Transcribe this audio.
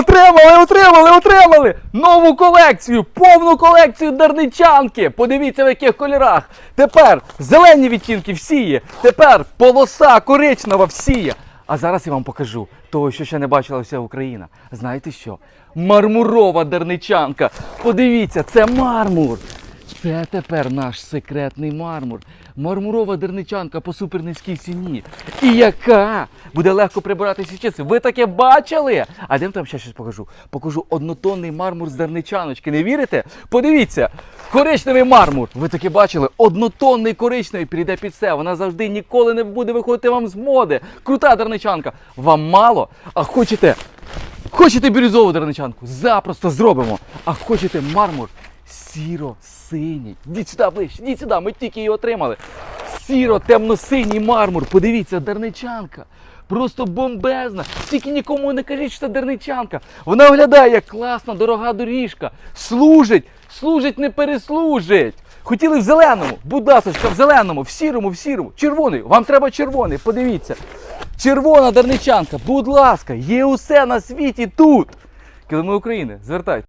Отримали, отримали, отримали! Нову колекцію, повну колекцію дарничанки. Подивіться в яких кольорах. Тепер зелені відтінки всі є. Тепер полоса коричнева всі є. А зараз я вам покажу того, що ще не бачила вся Україна. Знаєте що? Мармурова дарничанка. Подивіться, це мармур. Це тепер наш секретний мармур. Мармурова дерничанка по супернизькій ціні. І яка буде легко прибирати чиси. Ви таке бачили? А де там ще щось покажу? Покажу однотонний мармур з дерничаночки. Не вірите? Подивіться, коричневий мармур. Ви таке бачили? Однотонний коричневий підійде під все. Вона завжди ніколи не буде виходити вам з моди. Крута дерничанка. Вам мало? А хочете? Хочете бірюзову дерничанку? Запросто зробимо. А хочете мармур? Сіро-синій. Йдіть сюди ближче, йдіть сюди, ми тільки її отримали. Сіро-темно-синій мармур. Подивіться, дерничанка. Просто бомбезна. Тільки нікому не кажіть, що це дерничанка. Вона виглядає як класна, дорога доріжка. Служить, служить, не переслужить. Хотіли в зеленому, будь ласочка, в зеленому, в сірому, в сірому. Червоний. Вам треба червоний, подивіться. Червона дарничанка, будь ласка, є усе на світі тут. Килими України, звертайте.